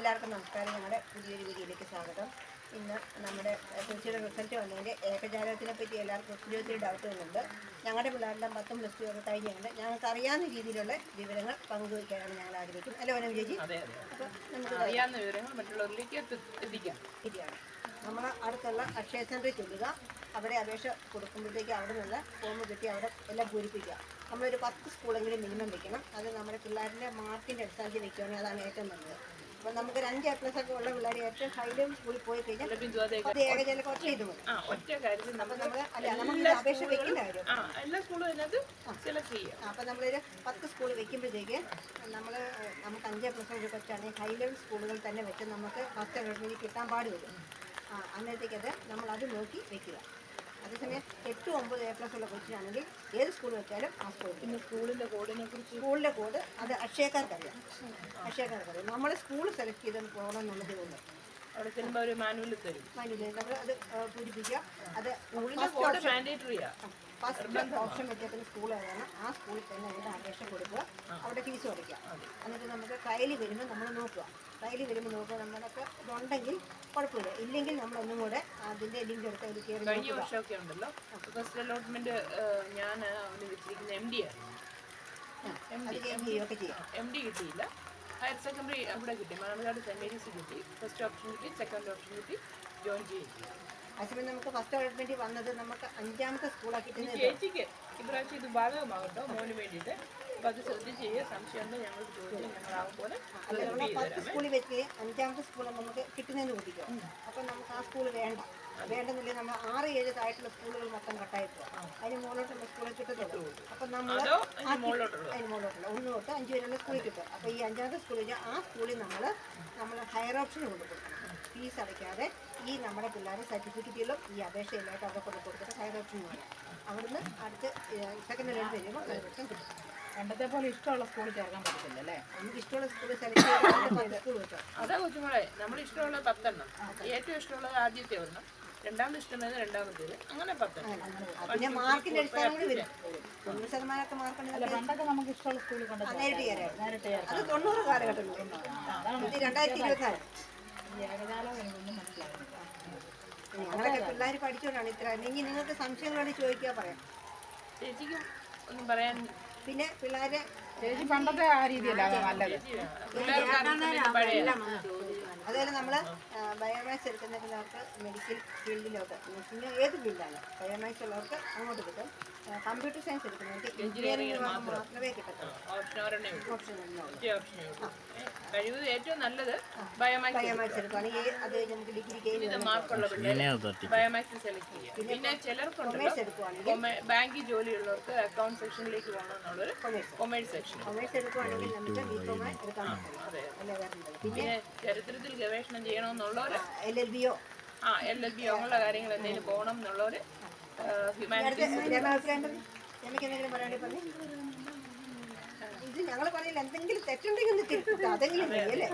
എല്ലാവർക്കും നമസ്കാരം. ഞങ്ങളുടെ പുതിയൊരു വീഡിയോയിലേക്ക് സ്വാഗതം. ഇന്ന് നമ്മുടെ കുറിച്ചിയുടെ റിസൾട്ട് വന്നതിന്റെ ഏകജാലകത്തിനെ പറ്റി എല്ലാവർക്കും ഒത്തിരി ഒത്തിരി ഡൗട്ട് വന്നുണ്ട് ഞങ്ങളുടെ പിള്ളേരെല്ലാം പത്തും പ്ലസ് ടു ഒക്കെ കഴിഞ്ഞുണ്ട് ഞങ്ങൾക്ക് അറിയാവുന്ന രീതിയിലുള്ള വിവരങ്ങൾ പങ്കുവയ്ക്കാനാണ് ഞങ്ങൾ ആഗ്രഹിക്കുന്നത്. അല്ലേ വനം ചേച്ചി? അപ്പോൾ നമുക്ക് അറിയാവുന്ന വിവരങ്ങൾ മറ്റുള്ളവരിലേക്ക് എത്തി- എത്തിക്കാം ശരിയാണ് നമ്മൾ അടുത്തുള്ള അക്ഷയ സെന്ററിൽ ചെല്ലുക. അവിടെ അപേക്ഷ കൊടുക്കുമ്പോഴത്തേക്ക് അവിടെ നിന്ന് ഫോം കിട്ടി അവിടെ എല്ലാം പൂരിപ്പിക്കുക. നമ്മളൊരു പത്ത് സ്കൂളെങ്കിലും മിനിമം വെക്കണം. അത് നമ്മുടെ പിള്ളേരുടെ മാർക്കിന്റെ അടിസ്ഥാനത്തിൽ വെക്കുകയാണെങ്കിൽ അതാണ് ഏറ്റവും നല്ലത്. അപ്പോൾ നമുക്ക് അഞ്ച് എ പ്ലസ് ഒക്കെ ഉള്ള പിള്ളേർ ഏറ്റവും ഹൈലും സ്കൂളിൽ പോയി കഴിഞ്ഞാൽ ഏകജാലം ഒറ്റ ഇത് മതി ഒറ്റ നമ്മൾ അല്ല നമുക്ക് അപേക്ഷ വെക്കേണ്ട കാര്യം. എല്ലാ സ്കൂളും അതിനകത്ത് സെലക്ട് ചെയ്യാം അപ്പോൾ നമ്മളൊരു പത്ത് സ്കൂൾ വെക്കുമ്പോഴത്തേക്ക് നമ്മൾ നമുക്ക് അഞ്ച് പ്ലസ് ഒരു കൊച്ചാണെങ്കിൽ സ്കൂളുകൾ തന്നെ വെച്ച് നമുക്ക് ഫസ്റ്റ് അലോട്ട്മെന്റ് കിട്ടാൻ പാടുവരും ആ നമ്മൾ അത് നോക്കി വെക്കുക. അതേസമയം എട്ട് ഒമ്പത് എ പ്ലസ് ഉള്ള കൊച്ചിനാണെങ്കിൽ ഏത് സ്കൂൾ വെച്ചാലും ആ സ്കൂൾ പിന്നെ സ്കൂളിന്റെ കോഡിനെ കുറിച്ച് സ്കൂളിന്റെ കോഡ് അത് അക്ഷയക്കാർക്കറിയാം. അക്ഷയക്കാർക്കറിയാം. നമ്മൾ സ്കൂൾ സെലക്ട് ചെയ്ത് പോകണം എന്നുള്ളതേ ഉള്ളൂ. അവിടെ ചെല്ലുമ്പോൾ ഒരു മാനുവൽ തരും. അത് പൂരിപ്പിക്കുക. അത് മാൻഡേറ്ററിയാ ഫസ്റ്റ് ഓപ്ഷൻ വെച്ചേക്കുന്ന സ്കൂൾ ഏതാണ് ആ സ്കൂളിൽ തന്നെ അതിന്റെ അപേക്ഷ കൊടുക്കുക. അവിടെ ഫീസ് കൊടുക്കുക എന്നിട്ട് നമുക്ക് ട്രയൽ വരുമ്പോൾ നമ്മൾ നോക്കുക. ട്രയൽ വരുമ്പോൾ നോക്കുക നമ്മളൊക്കെ ഇതുണ്ടെങ്കിൽ കുഴപ്പമില്ല. ഇല്ലെങ്കിൽ നമ്മൾ ഒന്നും കൂടെ അതിന്റെ ലിങ്ക് എടുത്ത് അതിൽ കയറി കഴിഞ്ഞ വർഷമൊക്കെ ഉണ്ടല്ലോ. ഫസ്റ്റ് അലോട്ട്മെന്റ് ഞാൻ അവന് വെച്ചിരിക്കുന്ന എം ഡി ആണ്. എം ഡി കിട്ടിയില്ല. ഹയർ സെക്കൻഡറി അവിടെ കിട്ടി? മണർകാട് സെന്റ് മേരീസ് കിട്ടി. ഫസ്റ്റ് ഓപ്ഷൻ കിട്ടി സെക്കൻഡ് ഓപ്ഷൻ കിട്ടി. ജോയിൻ ചെയ്യും. അതേസമയം നമുക്ക് ഫസ്റ്റ് അലോട്ട്മെന്റ് വന്നത് നമുക്ക് അഞ്ചാമത്തെ സ്കൂളാക്കി ചേച്ചിക്ക് ഇപ്രാവശ്യം ഇത് ബാധകമാകട്ടോ മോന് വേണ്ടിയിട്ട്. അപ്പോൾ അത് ശ്രദ്ധിച്ച് ചെയ്യുക. സംശയം ഞങ്ങൾ ചോദിച്ചു ഞങ്ങളാവും പോലെ പത്ത് സ്കൂളിൽ വെച്ച് അഞ്ചാമത്തെ സ്കൂൾ നമുക്ക് കിട്ടുന്നതെന്ന് കൂട്ടിക്കോ അപ്പം നമുക്ക് ആ സ്കൂൾ വേണ്ട. വേണ്ടെന്നില്ല? നമ്മൾ ആറ് ഏഴ് ആയിട്ടുള്ള സ്കൂളുകൾ മൊത്തം കട്ടായി പോകും അതിന് മുകളിലോട്ടുള്ള സ്കൂളിൽ കിട്ടത്തുള്ളൂ അപ്പം നമ്മൾ അതോ അതിന് മുകളിലോട്ടുള്ളത് അതിന് മുകളിലോട്ടുള്ള ഒന്ന് തൊട്ട് അഞ്ച് വരെയുള്ള സ്കൂളിൽ കിട്ടും അഞ്ചാമത്തെ സ്കൂളിൽ ആ സ്കൂളിൽ നമ്മൾ നമ്മൾ ഹയർ ഓപ്ഷൻ കൊണ്ട് കൊടുക്കണം. ഫീസ് അടയ്ക്കാതെ ഈ നമ്മുടെ പിള്ളേരെ സർട്ടിഫിക്കറ്റുകളും ഈ അപേക്ഷയിലായിട്ട് അവിടെ കൊണ്ട് കൊടുത്തിട്ട് ഹയർ ഓപ്ഷൻ പറയാം. അവിടുന്ന് അടുത്ത് സെക്കൻഡ് ലെവൽ വരുമ്പോൾ ഹയർ ഓപ്ഷൻ കിട്ടും. പണ്ടത്തെ പോലെ ഇഷ്ടമുള്ള സ്കൂളിൽ ചേർക്കാൻ പറ്റത്തില്ല അല്ലേ? നമുക്ക് ഇഷ്ടമുള്ള സ്കൂളിൽ സെലക്ട് ചെയ്ത് സ്കൂൾ കിട്ടും. അതാ കൊച്ചുമോളെ നമ്മൾ ഇഷ്ടമുള്ള പത്തെണ്ണം. ഏറ്റവും ഇഷ്ടമുള്ളത് ആദ്യത്തെ ഒന്ന് രണ്ടാമത് ഇഷ്ടമായത് രണ്ടാമത്തേത്. അങ്ങനെ പത്തെണ്ണം. പിന്നെ മാർക്കിന്റെ അടിസ്ഥാനം കൂടി വരും. ശതമാനമൊക്കെ മാർക്ക് അല്ല പണ്ടൊക്കെ നമുക്ക് ഇഷ്ടമുള്ള സ്കൂളിൽ കൊണ്ട് നേരിട്ട് കയറാം നേരിട്ട് ചേർക്കാം അത് തൊണ്ണൂറ് കാലഘട്ടത്തിൽ ഇത് രണ്ടായിരത്തി ഇരുപത്തിനാല്. ഈ ഏകജാലം എനിക്കൊന്നും മനസ്സിലാകുന്നില്ല ഞങ്ങളൊക്കെ പിള്ളേർ പഠിച്ചുകൊണ്ടാണ് ഇത്ര ഇനി നിങ്ങൾക്ക് സംശയങ്ങളോട് ചോദിക്കുക പറയാം. ചേച്ചിക്കും ഒന്നും പറയാൻ പിന്നെ പിള്ളേരെ ചേച്ചി പണ്ടത്തെ ആ രീതിയല്ല നല്ലത്. അതുപോലെ നമ്മൾ ബയോമാസ് എടുക്കുന്നവർക്ക് മെഡിക്കൽ ഫീൽഡിലോട്ട് പിന്നെ ഏത് ഫീൽഡാണ് ബയോമാസ് ഉള്ളവർക്ക് അങ്ങോട്ട് കിട്ടും. കമ്പ്യൂട്ടർ സയൻസ് എടുക്കുന്നവർക്ക് എഞ്ചിനീയറിംഗ് മാത്രമേ കിട്ടത്തുള്ളൂ. ഒരെണ്ണേ ഉള്ളൂ. ഓപ്ഷൻ ഒന്നുള്ളൂ ഒറ്റ ഓപ്ഷനേ ഉള്ളൂ ഏ, ഏറ്റവും നല്ലത് ബയോമാക്സ് ഇത് മാർക്കുള്ള പിള്ളേർ സെലക്ട് പിന്നെ ചിലർക്കുണ്ടല്ലോ ബാങ്കിൽ ജോലിയുള്ളവർക്ക് അക്കൗണ്ട് സെക്ഷനിലേക്ക് പോകണം എന്നുള്ളൊരു കൊമേഴ്സ് സെക്ഷൻ അതെ പിന്നെ ചരിത്രത്തിൽ ഗവേഷണം ചെയ്യണമെന്നുള്ളവർ എൽ എൽ ബിയോ ആ എൽ എൽ ബി അങ്ങനെയുള്ള കാര്യങ്ങൾ എന്തെങ്കിലും പോകണം എന്നുള്ളവർ ഹ്യൂമാനിറ്റീസ് ഇത് ഞങ്ങൾ പറയില്ല എന്തെങ്കിലും തെറ്റുണ്ടെങ്കിൽ ഒന്ന് തിരുത്തുക അതെങ്കിലും അല്ലേ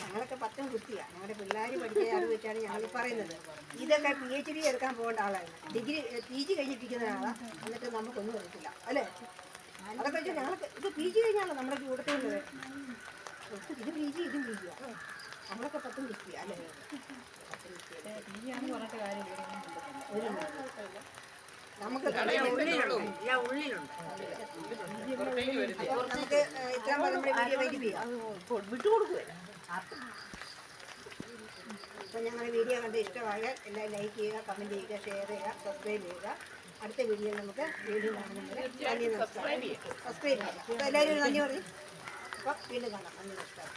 ഞങ്ങളൊക്കെ പത്തും കുത്തിയാണ് ഞങ്ങളുടെ പിള്ളേർ പഠിക്കാൻ അറിവ് വെച്ചാണ് ഞങ്ങൾ പറയുന്നത്. ഇതൊക്കെ പി എച്ച് ഡി എടുക്കാൻ പോകേണ്ട ആളാണ്. ഡിഗ്രി പി ജി കഴിഞ്ഞിരിക്കുന്ന ആളാണ് എന്നിട്ട് നമുക്കൊന്നും അറിയത്തില്ല. അല്ലേ? അതൊക്കെ വെച്ചാൽ ഞങ്ങൾക്ക് ഇത് പി ജി കഴിഞ്ഞാണോ നമ്മുടെ കൂട്ടത്തിലുള്ളത് ഇത് പി ജി ഇതും പി ജിയാണ് നമ്മളൊക്കെ പത്തും കുത്തിയാ അല്ലേ? ഇനിയാണെന്ന് പറഞ്ഞിട്ട് അപ്പോൾ ഞങ്ങളുടെ വീഡിയോ കണ്ട് ഇഷ്ടമായ എല്ലാം ലൈക്ക് ചെയ്യുക കമന്റ് ചെയ്യുക ഷെയർ ചെയ്യുക സബ്സ്ക്രൈബ് ചെയ്യുക അടുത്ത വീഡിയോ നമുക്ക് വീഡിയോ കാണുന്നുണ്ട് സബ്സ്ക്രൈബ് ചെയ്യുക എല്ലാവരും നന്ദി പറയും അപ്പോൾ വീണ്ടും കാണാം. നന്ദി നമസ്കാരം.